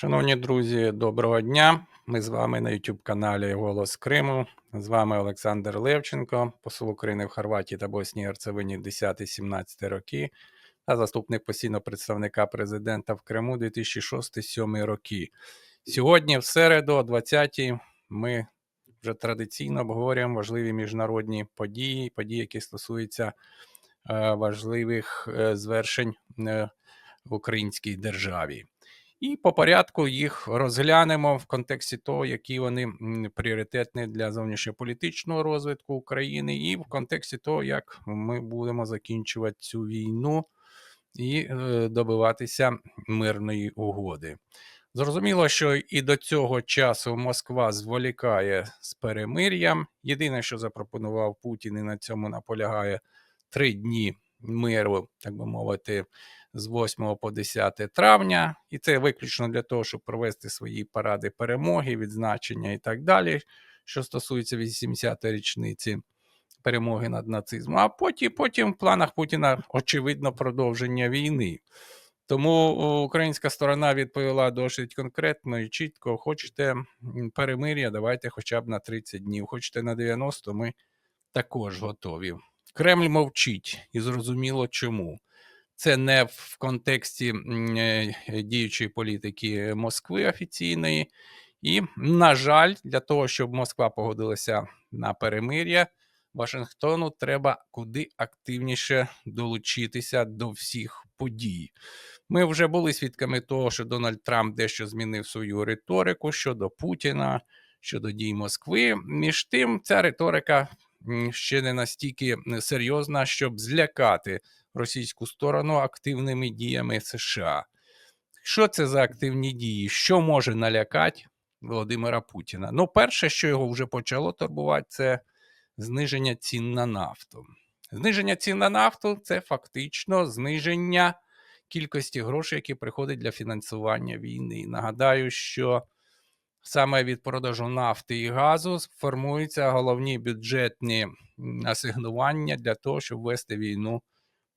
Шановні друзі, доброго дня. Ми з вами на YouTube каналі Голос Криму. З вами Олександр Левченко, посол України в Хорватії та Боснії Герцевині 10-17 роки, та заступник постійного представника президента в Криму 2006-2007 роки. Сьогодні, в середу, о 20-й, ми вже традиційно обговорюємо важливі міжнародні події, події, які стосуються е, важливих е, звершень е, в українській державі. І по порядку їх розглянемо в контексті того, які вони пріоритетні для зовнішньополітичного розвитку України, і в контексті того, як ми будемо закінчувати цю війну і е, добиватися мирної угоди. Зрозуміло, що і до цього часу Москва зволікає з перемир'ям. Єдине, що запропонував Путін, і на цьому наполягає три дні миру, так би мовити, з 8 по 10 травня, і це виключно для того, щоб провести свої паради перемоги, відзначення і так далі, що стосується 80-ї річниці перемоги над нацизмом. А потім, потім в планах Путіна очевидно продовження війни. Тому українська сторона відповіла досить конкретно і чітко: хочете перемир'я, давайте хоча б на 30 днів, хочете на 90, ми також готові. Кремль мовчить і зрозуміло чому. Це не в контексті е, діючої політики Москви офіційної. І, на жаль, для того, щоб Москва погодилася на перемир'я, Вашингтону треба куди активніше долучитися до всіх подій. Ми вже були свідками того, що Дональд Трамп дещо змінив свою риторику щодо Путіна, щодо дій Москви. Між тим, ця риторика ще не настільки серйозна, щоб злякати російську сторону активними діями США. Що це за активні дії? Що може налякати Володимира Путіна? Ну, перше, що його вже почало турбувати, це зниження цін на нафту. Зниження цін на нафту це фактично зниження кількості грошей, які приходять для фінансування війни. Нагадаю, що саме від продажу нафти і газу формуються головні бюджетні асигнування для того, щоб вести війну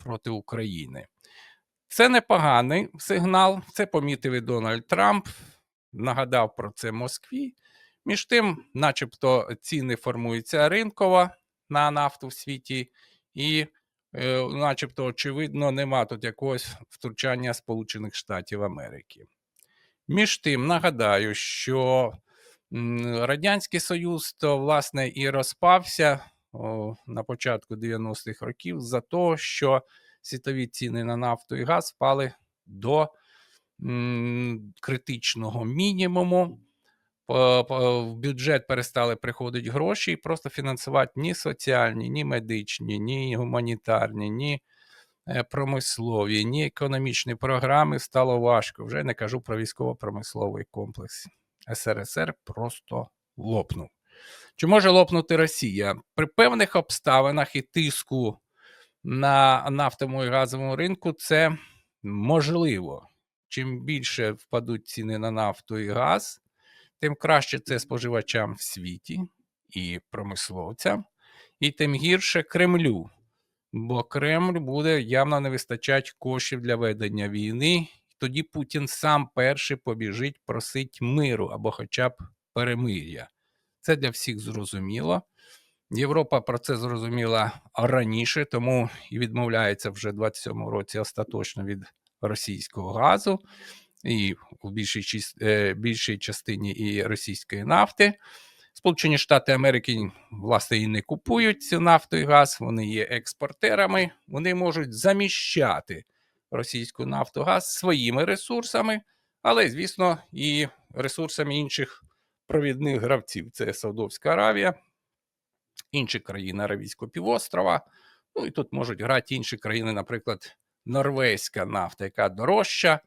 проти України. Це непоганий сигнал, це помітив і Дональд Трамп, нагадав про це Москві. Між тим, начебто, ціни формуються ринково на нафту в світі, і, е, начебто, очевидно, нема тут якогось втручання Сполучених Штатів Америки. Між тим, нагадаю, що Радянський Союз то, власне, і розпався на початку 90-х років за те, що світові ціни на нафту і газ впали до критичного мінімуму. В бюджет перестали приходити гроші і просто фінансувати ні соціальні, ні медичні, ні гуманітарні, ні е, промислові, ні економічні програми стало важко. Вже не кажу про військово-промисловий комплекс. СРСР просто лопнув. Чи може лопнути Росія? При певних обставинах і тиску на нафтовому і газовому ринку це можливо. Чим більше впадуть ціни на нафту і газ, тим краще це споживачам в світі і промисловцям, і тим гірше Кремлю. Бо Кремль буде явно не вистачати коштів для ведення війни. Тоді Путін сам перший побіжить просить миру або хоча б перемир'я. Це для всіх зрозуміло. Європа про це зрозуміла раніше, тому і відмовляється вже в 27-му році остаточно від російського газу і в більшій е, більшій частині і російської нафти. Сполучені Штати Америки, власне, і не купують цю нафту і газ, вони є експортерами, вони можуть заміщати російську нафту газ своїми ресурсами, але, звісно, і ресурсами інших провідних гравців. Це Саудовська Аравія, інші країни Аравійського півострова. Ну і тут можуть грати інші країни, наприклад, норвезька нафта, яка дорожча,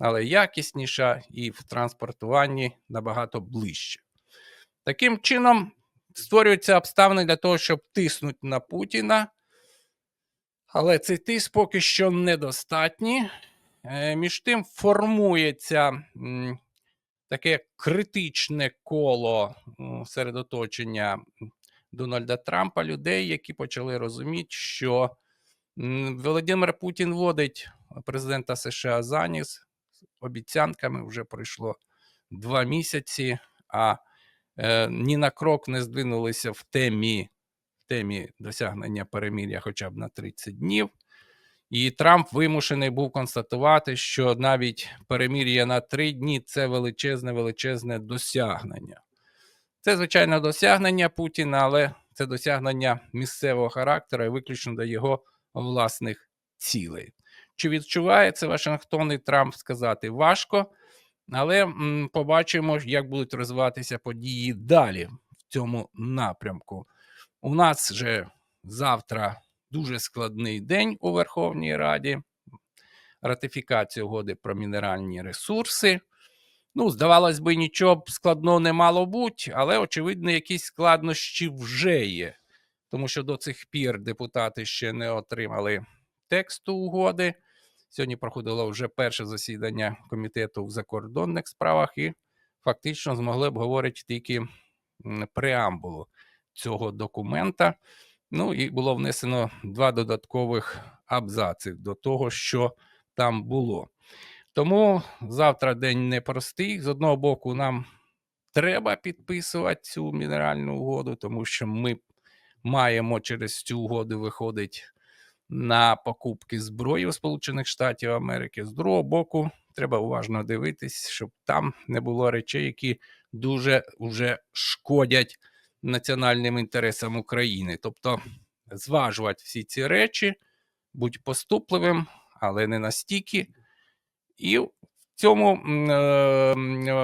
але якісніша і в транспортуванні набагато ближче. Таким чином, створюються обставини для того, щоб тиснути на Путіна. Але цей тиск поки що недостатній. Е, між тим формується таке критичне коло серед оточення Дональда Трампа людей, які почали розуміти, що Володимир Путін водить президента США за ніс, обіцянками. Вже пройшло два місяці, а е, ні на крок не здвинулися в темі, в темі досягнення перемир'я хоча б на 30 днів. І Трамп вимушений був констатувати, що навіть перемир'я на три дні це величезне, величезне досягнення. Це, звичайно, досягнення Путіна, але це досягнення місцевого характеру і виключно до його власних цілей. Чи відчуває це Вашингтон і Трамп сказати важко, але м, побачимо, як будуть розвиватися події далі в цьому напрямку. У нас же завтра дуже складний день у Верховній Раді. Ратифікація угоди про мінеральні ресурси. Ну, здавалось би, нічого б складного не мало бути, але, очевидно, якісь складнощі вже є. Тому що до цих пір депутати ще не отримали тексту угоди. Сьогодні проходило вже перше засідання комітету в закордонних справах, і фактично змогли обговорити тільки преамбулу цього документа. Ну і було внесено два додаткових абзаци до того, що там було. Тому завтра день непростий. З одного боку, нам треба підписувати цю мінеральну угоду, тому що ми маємо через цю угоду виходить на покупки зброї у Сполучених Штатів Америки. З другого боку, треба уважно дивитись, щоб там не було речей, які дуже вже шкодять національним інтересам України. Тобто зважувати всі ці речі, будь поступливим, але не настільки. І в цьому е,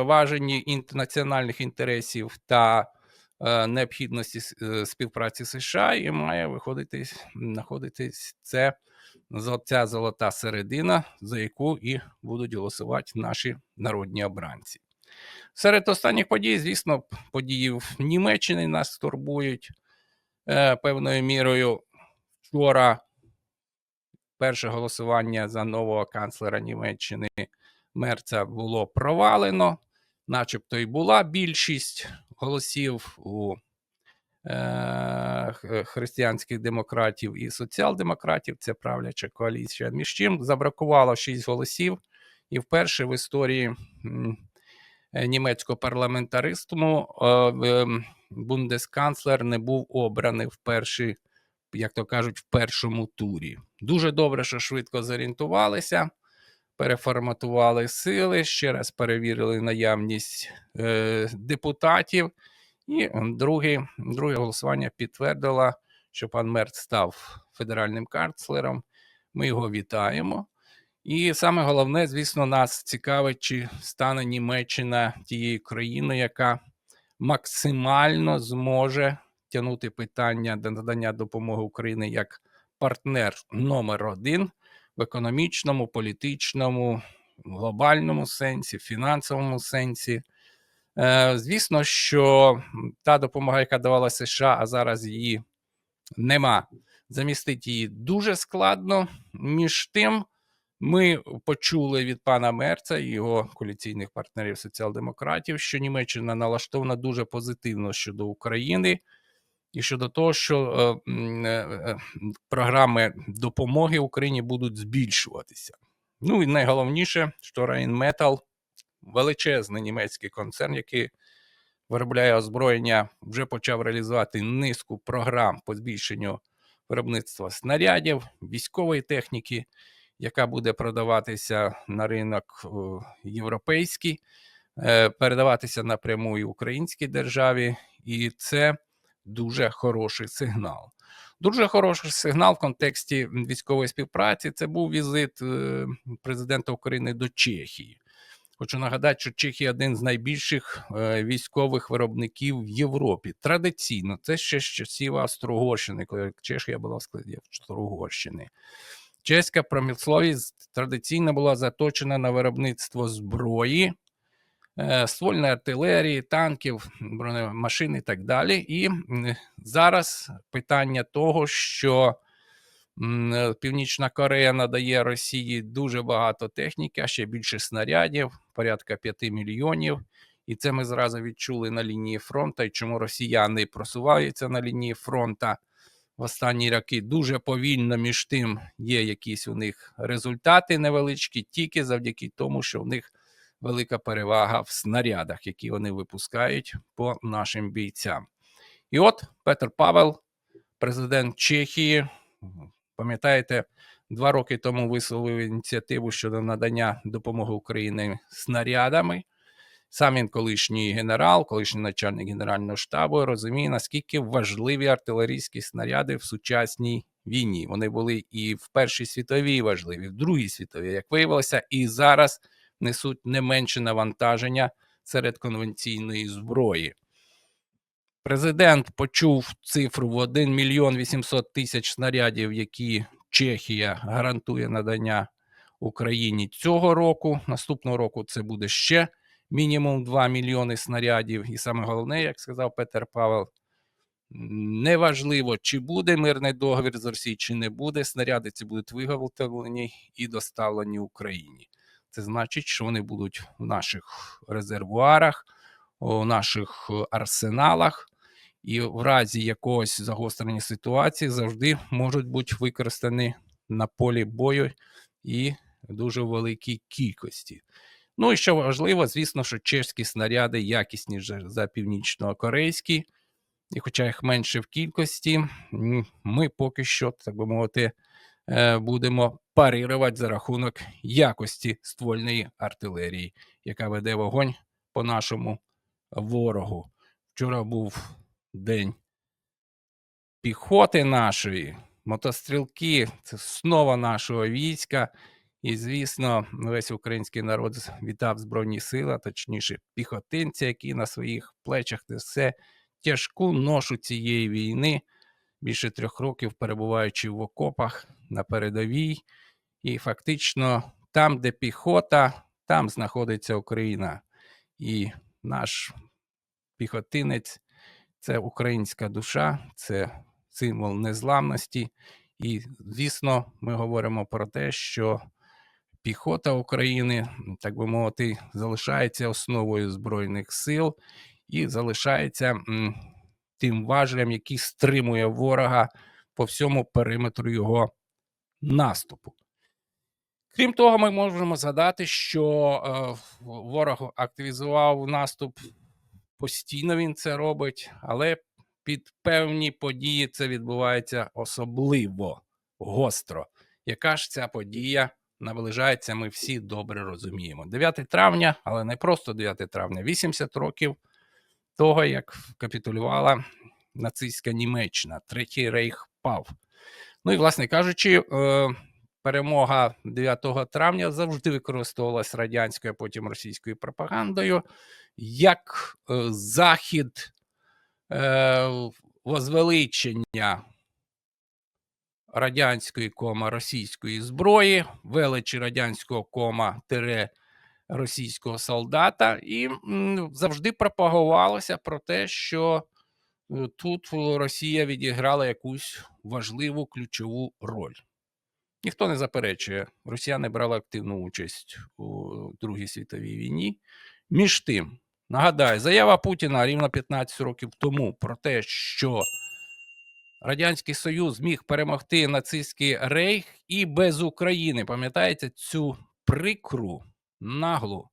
важенні національних інтересів та е, необхідності е, співпраці США і має виходити, знаходитись це ця золота середина, за яку і будуть голосувати наші народні обранці. Серед останніх подій, звісно, події в Німеччині нас турбують е, певною мірою. Вчора перше голосування за нового канцлера Німеччини Мерца було провалено, начебто і була більшість голосів у е, християнських демократів і соціал-демократів, це правляча коаліція. Між чим забракувало 6 голосів, і вперше в історії німецького парламентаристу е, ем, бундесканцлер не був обраний в перший, як то кажуть, в першому турі. Дуже добре, що швидко зорієнтувалися, переформатували сили, ще раз перевірили наявність е, депутатів. І друге, друге голосування підтвердило, що пан Мерц став федеральним канцлером. Ми його вітаємо. І саме головне, звісно, нас цікавить, чи стане Німеччина тією країною, яка максимально зможе тягнути питання до надання допомоги Україні як партнер номер один в економічному, політичному, глобальному сенсі, фінансовому сенсі. Е, Звісно, що та допомога, яка давалася США, а зараз її нема, замістити її дуже складно. Між тим, ми почули від пана Мерца і його коаліційних партнерів соціал-демократів, що Німеччина налаштована дуже позитивно щодо України і щодо того, що е, е, е, програми допомоги Україні будуть збільшуватися. Ну і найголовніше, що Rheinmetall – величезний німецький концерн, який виробляє озброєння, вже почав реалізувати низку програм по збільшенню виробництва снарядів, військової техніки, яка буде продаватися на ринок е, європейський, е, передаватися напряму і українській державі, і це дуже хороший сигнал. Дуже хороший сигнал в контексті військової співпраці. Це був візит е, президента України до Чехії. Хочу нагадати, що Чехія один з найбільших військових виробників в Європі. Традиційно, це ще з часів Австро-Угорщини, коли Чехія була в складі Австро-Угорщини. Чеська промисловість традиційно була заточена на виробництво зброї, е, ствольної артилерії, танків, бронемашин і так далі. І зараз питання того, що Північна Корея надає Росії дуже багато техніки, а ще більше снарядів, порядка 5 мільйонів. І це ми зразу відчули на лінії фронту, і чому росіяни просуваються на лінії фронту. В останні роки дуже повільно, між тим є якісь у них результати невеличкі, тільки завдяки тому, що в них велика перевага в снарядах, які вони випускають по нашим бійцям. І от Петр Павел, президент Чехії, пам'ятаєте, два роки тому висловив ініціативу щодо надання допомоги Україні снарядами. Сам він колишній генерал, колишній начальник Генерального штабу, розуміє, наскільки важливі артилерійські снаряди в сучасній війні. Вони були і в Першій світовій важливі, і в Другій світовій, як виявилося, і зараз несуть не менше навантаження серед конвенційної зброї. Президент почув цифру в 1 мільйон 800 тисяч снарядів, які Чехія гарантує надання Україні цього року. Наступного року це буде ще мінімум 2 мільйони снарядів. І саме головне, як сказав Петер Павел, неважливо, чи буде мирний договір з Росією, чи не буде. Снаряди ці будуть виготовлені і доставлені Україні. Це значить, що вони будуть в наших резервуарах, у наших е, арсеналах, і в разі якогось загострення ситуації завжди можуть бути використані на полі бою і дуже великій кількості. Ну і що важливо, звісно, що чешські снаряди якісніші за північно-корейські, і хоча їх менше в кількості, ми поки що, так би мовити, е, будемо парирувати за рахунок якості ствольної артилерії, яка веде вогонь по нашому ворогу. Вчора був день піхоти нашої, мотострілки, це основа нашого війська. І, звісно, весь український народ вітав Збройні сили, а точніше, піхотинця, який на своїх плечах несе тяжку ношу цієї війни, більше трьох років перебуваючи в окопах на передовій. І фактично там, де піхота, там знаходиться Україна. І наш піхотинець це українська душа, це символ незламності. І, звісно, ми говоримо про те, що піхота України, так би мовити, залишається основою Збройних сил і залишається тим важелем, який стримує ворога по всьому периметру його наступу. Крім того, ми можемо згадати, що е, ворог активізував наступ постійно він це робить, але під певні події це відбувається особливо гостро. Яка ж ця подія наближається, ми всі добре розуміємо. 9 травня, але не просто 9 травня, 80 років того, як капітулювала нацистська Німеччина, Третій рейх пав. Ну і, власне кажучи, е, перемога 9 травня завжди використовувалась радянською, а потім російською пропагандою як е, захід е, возвеличення радянської кома російської зброї, величі радянського кома тире російського солдата, і завжди пропагувалося про те, що е, тут Росія відіграла якусь важливу ключову роль. Ніхто не заперечує, Росіяни брали активну участь у Другій світовій війні. Між тим, нагадаю, заява Путіна рівно 15 років тому про те, що Радянський Союз міг перемогти нацистський рейх і без України. Пам'ятаєте цю прикру, наглу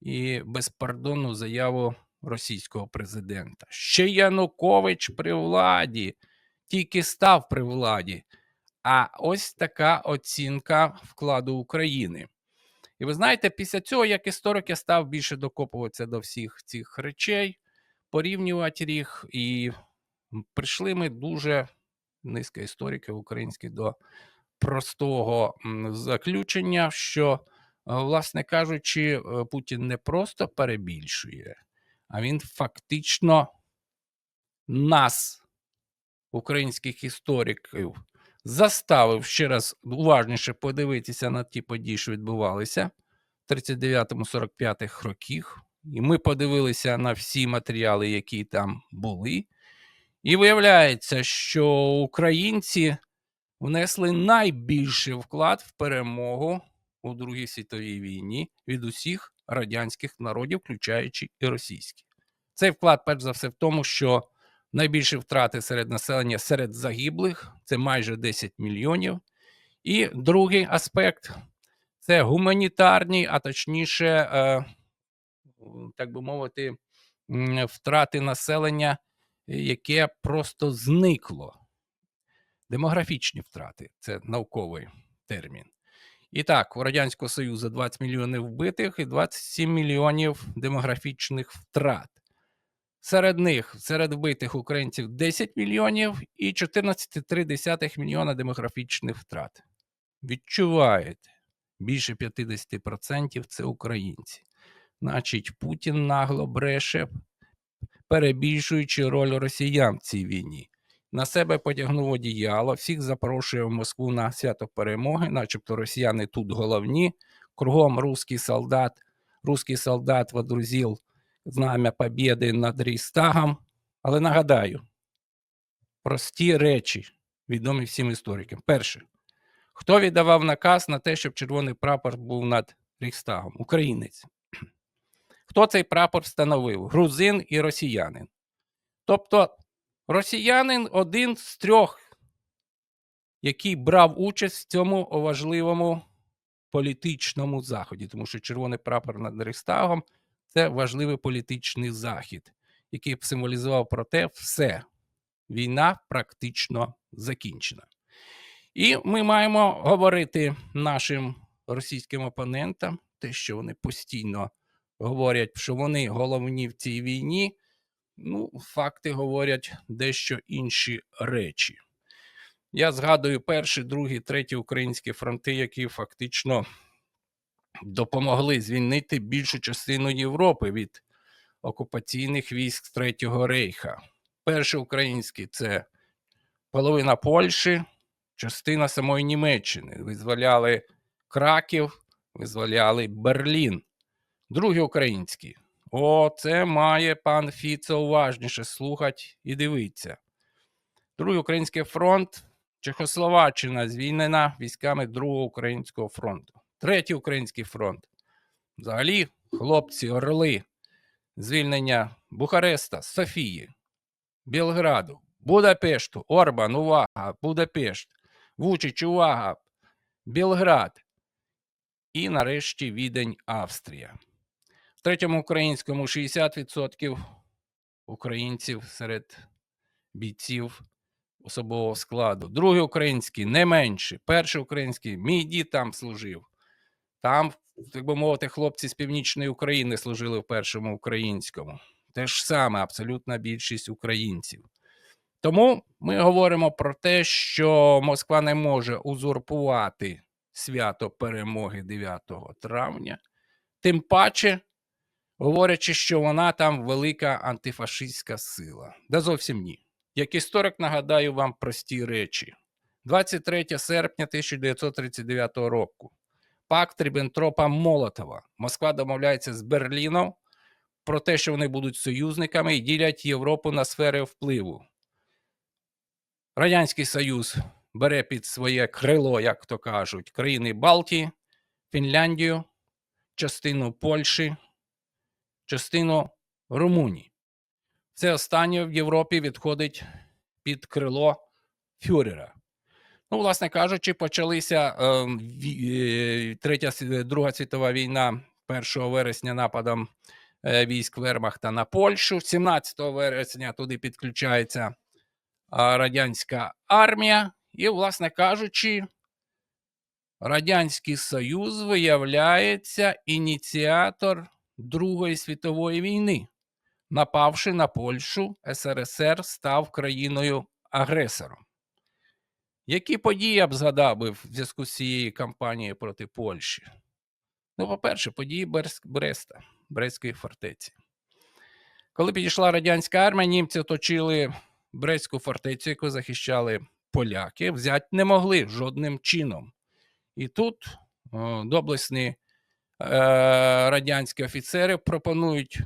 і безпардонну заяву російського президента? Ще Янукович при владі, тільки став при владі. А ось така оцінка вкладу України. І ви знаєте, після цього, як історик, я став більше докопуватися до всіх цих речей, порівнювати їх, і прийшли ми дуже низка істориків українських до простого заключення, що, власне кажучи, е, Путін не просто перебільшує, а він фактично нас, українських істориків, заставив ще раз уважніше подивитися на ті події, що відбувалися в 39-45 років. І ми подивилися на всі матеріали, які там були. І виявляється, що українці внесли найбільший вклад в перемогу у Другій світовій війні від усіх радянських народів, включаючи і російські. Цей вклад, перш за все, в тому, що найбільші втрати серед населення серед загиблих це майже 10 мільйонів. І другий аспект це гуманітарні, а точніше, е, так би мовити, втрати населення, яке просто зникло. Демографічні втрати це науковий термін. І так, у Радянського Союзу 20 мільйонів вбитих і 27 мільйонів демографічних втрат. Серед них, серед вбитих українців 10 мільйонів і 14,3 мільйона демографічних втрат. Відчуваєте, більше 50% це українці. Значить, Путін нагло бреше, перебільшуючи роль росіян в цій війні. На себе потягнув одіяло, всіх запрошує в Москву на свято перемоги, начебто росіяни тут головні. Кругом русський солдат, русський солдат водрузив знам'я Побєди над Рейстагом. Але нагадаю, прості речі, відомі всім історикам. Перше, хто віддавав наказ на те, щоб червоний прапор був над Рейхстагом? Українець. Хто цей прапор встановив? Грузин і росіянин. Тобто росіянин один з трьох, який брав участь в цьому важливому політичному заході, тому що червоний прапор над Рейхстагом це важливий політичний захід, який б символізував про те, все, війна практично закінчена. І ми маємо говорити нашим російським опонентам, те, що вони постійно говорять, що вони головні в цій війні. Ну, факти говорять дещо інші речі. Я згадую перший, другий, третій українські фронти, які фактично допомогли звільнити більшу частину Європи від окупаційних військ Третього Рейха. Перший український це половина Польщі, частина самої Німеччини. Визволяли Краків, визволяли Берлін. Другий український. О, це має пан Фіцо уважніше слухати і дивитися. Другий український фронт. Чехословаччина звільнена військами Другого українського фронту. Третій український фронт. Взагалі, хлопці, орли, звільнення Бухареста, Софії, Білграду, Будапешту, Орбан, увага, Будапешт, Вучич, увага, Білград. І нарешті Відень, Австрія. Третьому українському 60% українців серед бійців особового складу. Другий український не менше. Перший український мій дід там служив. Там, так би мовити, хлопці з північної України служили в першому українському. Те ж саме, абсолютна більшість українців. Тому ми говоримо про те, що Москва не може узурпувати свято перемоги 9 травня, тим паче, говорячи, що вона там велика антифашистська сила. Да зовсім ні. Як історик нагадаю вам прості речі: 23 серпня 1939 року. Пакт Ріббентропа Молотова. Москва домовляється з Берліном про те, що вони будуть союзниками і ділять Європу на сфери впливу. Радянський Союз бере під своє крило, як то кажуть, країни Балтії, Фінляндію, частину Польщі, частину Румунії. Це останнє в Європі відходить під крило Фюрера. Ну, власне кажучи, почалися е, е, третя Друга світова війна 1 вересня нападом е, військ Вермахта на Польщу. 17 вересня туди підключається радянська армія. І, власне кажучи, Радянський Союз виявляється ініціатор Другої світової війни. Напавши на Польщу, СРСР став країною агресором. Які події я б згадав би в зв'язку з цією кампанією проти Польщі? Ну, по-перше, події Бреста, Брестської фортеці. Коли підійшла радянська армія, німці оточили Брестську фортецю, яку захищали поляки, взяти не могли жодним чином. І тут доблесні радянські офіцери пропонують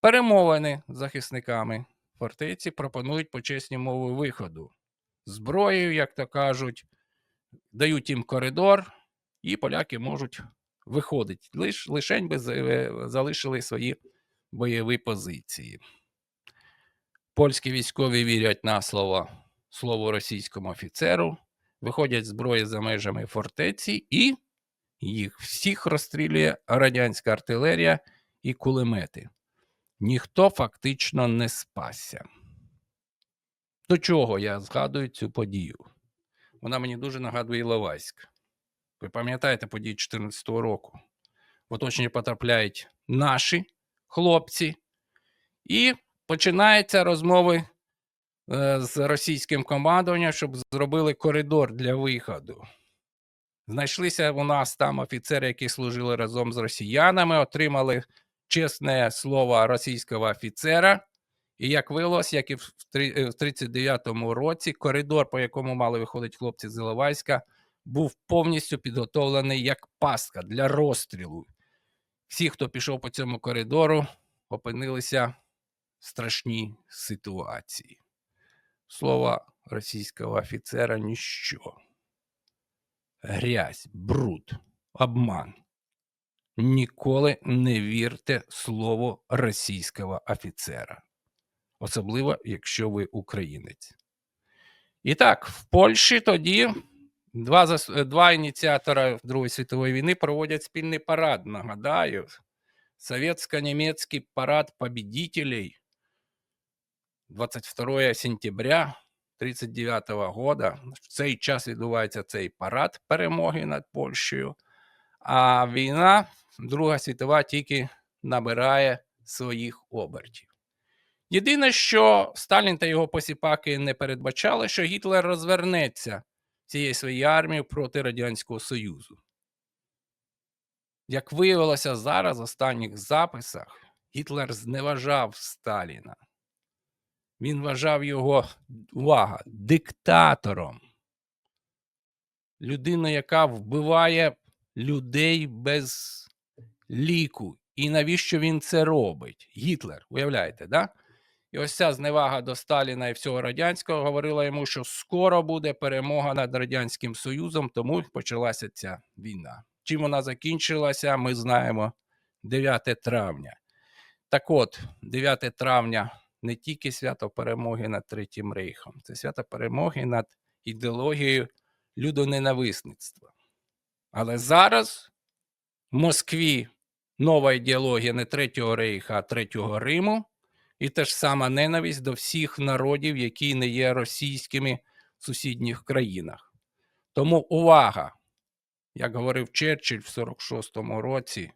перемовини з захисниками фортеці, пропонують почесні мови виходу зброєю, як то кажуть, дають їм коридор, і поляки можуть виходити. Лиш, лишень би залишили свої бойові позиції. Польські військові вірять на слово, слово російському офіцеру, виходять зброї за межами фортеці і їх всіх розстрілює радянська артилерія і кулемети. Ніхто фактично не спасся. До чого я згадую цю подію? Вона мені дуже нагадує Іловайськ. Ви пам'ятаєте події 2014 року? В оточення потрапляють наші хлопці, і починаються розмови е, з російським командуванням, щоб зробили коридор для виходу. Знайшлися у нас там офіцери, які служили разом з росіянами, отримали чесне слово російського офіцера. І як виявилось, як і в три- е, 39-му році, коридор, по якому мали виходити хлопці з Іловайська, був повністю підготовлений як пастка для розстрілу. Всі, хто пішов по цьому коридору, опинилися в страшній ситуації. Слово російського офіцера ніщо. Грязь, бруд, обман. Ніколи не вірте слову російського офіцера, особливо якщо ви українець. І так, в Польщі тоді два, два ініціатора Другої світової війни проводять спільний парад. Нагадаю, совєтсько-німецький парад победителей 22 сентября 1939 года. В цей час відбувається цей парад перемоги над Польщею. А війна, Друга світова, тільки набирає своїх обертів. Єдине, що Сталін та його посіпаки не передбачали, що Гітлер розвернеться цією своєю армією проти Радянського Союзу. Як виявилося зараз в останніх записах, Гітлер зневажав Сталіна. Він вважав його, увага, диктатором. Людина, яка вбиває людей без ліку. І навіщо він це робить? Гітлер, уявляєте, да? І ось ця зневага до Сталіна і всього радянського говорила йому, що скоро буде перемога над Радянським Союзом, тому почалася ця війна. Чим вона закінчилася, ми знаємо 9 травня. Так от, 9 травня не тільки свято перемоги над Третім Рейхом, це свято перемоги над ідеологією людоненависництва. Але зараз в Москві нова ідеологія не Третього Рейха, а Третього Риму, і те ж сама ненависть до всіх народів, які не є російськими в сусідніх країнах. Тому увага! Як говорив Черчилль в 46-му році,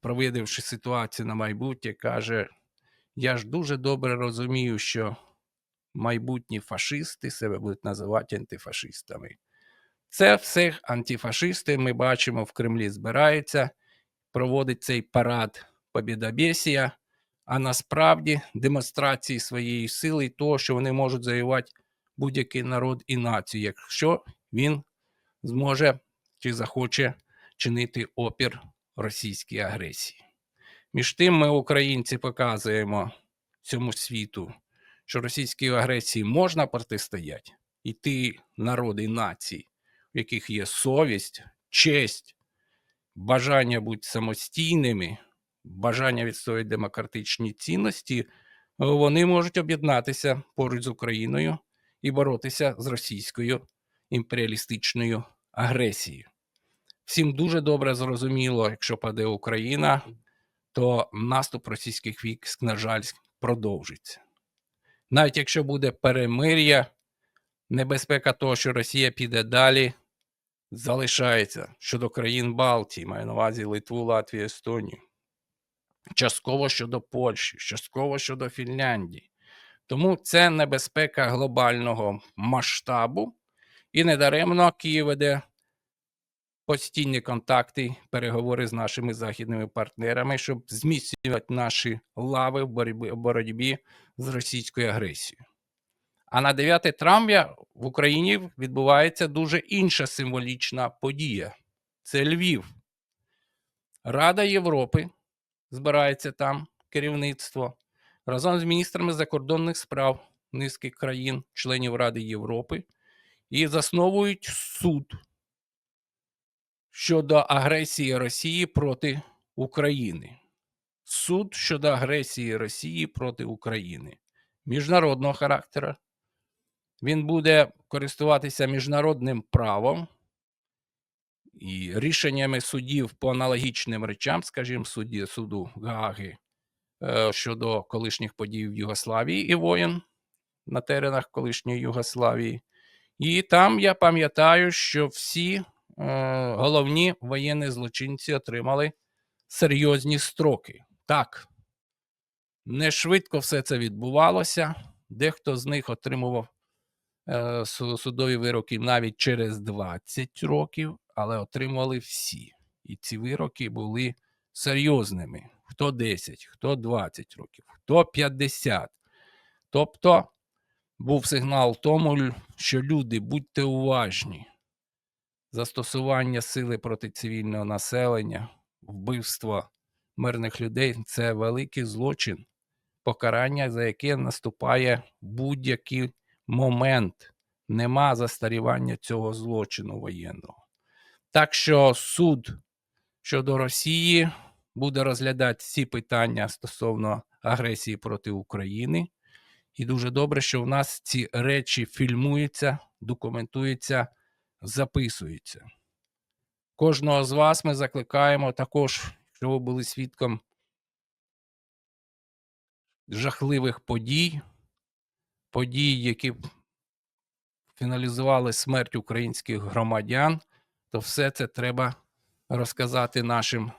провидивши ситуацію на майбутнє, каже: Я ж дуже добре розумію, що майбутні фашисти себе будуть називати антифашистами. Це все антифашисти, ми бачимо, в Кремлі збираються, проводить цей парад Побєдобєсія, а насправді демонстрації своєї сили і того, що вони можуть завоювати будь-який народ і націю, якщо він зможе чи захоче чинити опір російській агресії. Між тим, ми, українці, показуємо цьому світу, що російській агресії можна протистояти, і ті народи нації, в яких є совість, честь, бажання бути самостійними, бажання відстоювати демократичні цінності, вони можуть об'єднатися поруч з Україною і боротися з російською імперіалістичною агресією. Всім дуже добре зрозуміло, якщо паде Україна, то наступ російських військ, на жаль, продовжиться. Навіть якщо буде перемир'я, небезпека того, що Росія піде далі, залишається щодо країн Балтії, маю на увазі Литву, Латвію, Естонію. Частково щодо Польщі, частково щодо Фінляндії. Тому це небезпека глобального масштабу, і недаремно Київ веде постійні контакти, переговори з нашими західними партнерами, щоб зміцнювати наші лави в боротьбі, з російською агресією. А на 9 травня в Україні відбувається дуже інша символічна подія. Це Львів. Рада Європи збирається там керівництво разом з міністрами закордонних справ низки країн, членів Ради Європи, і засновують суд щодо агресії Росії проти України. суд щодо агресії Росії проти України міжнародного характеру. Він буде користуватися міжнародним правом і рішеннями судів по аналогічним речам, скажімо, судді суду Гааги е, щодо колишніх подій в Югославії і воєн на теренах колишньої Югославії. І там я пам'ятаю, що всі головні воєнні злочинці отримали серйозні строки. Так, не швидко все це відбувалося. Дехто з них отримував е, судові вироки навіть через 20 років, але отримували всі. І ці вироки були серйозними. Хто 10, хто 20 років, хто 50. Тобто був сигнал тому, що люди, будьте уважні. Застосування сили проти цивільного населення, вбивство мирних людей це великий злочин, покарання, за яке наступає будь-який момент. Нема застарівання цього злочину воєнного. Так що суд щодо Росії буде розглядати ці питання стосовно агресії проти України. І дуже добре, що в нас ці речі фільмуються, документуються, записуються. Кожного з вас ми закликаємо також, якщо ви були свідком жахливих подій, подій, які фіналізували смерть українських громадян, то все це треба розказати нашим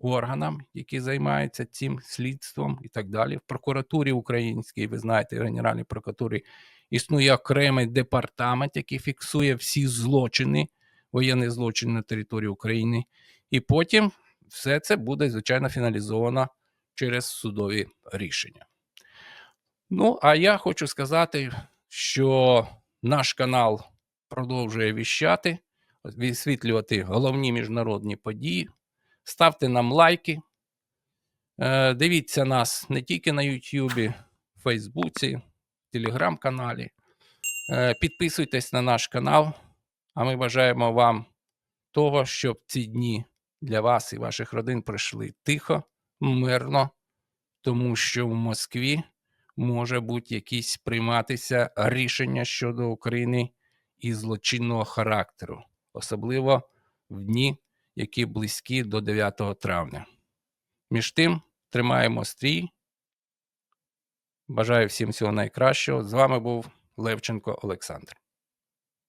органам, які займаються цим слідством і так далі. В прокуратурі українській, ви знаєте, в Генеральній прокуратурі існує окремий департамент, який фіксує всі злочини, воєнні злочини на території України. І потім все це буде, звичайно, фіналізовано через судові рішення. Ну, а я хочу сказати, що наш канал продовжує віщати, висвітлювати головні міжнародні події. Ставте нам лайки. Е, Дивіться нас не тільки на Ютубі, Фейсбуці, Телеграм-каналі. Е, Підписуйтесь на наш канал, а ми бажаємо вам того, щоб ці дні для вас і ваших родин пройшли тихо, мирно, тому що в Москві може бути якісь прийматися рішення щодо України і злочинного характеру, особливо в дні, які близькі до 9 травня. Між тим, тримаємо стрій. Бажаю всім всього найкращого. З вами був Левченко Олександр.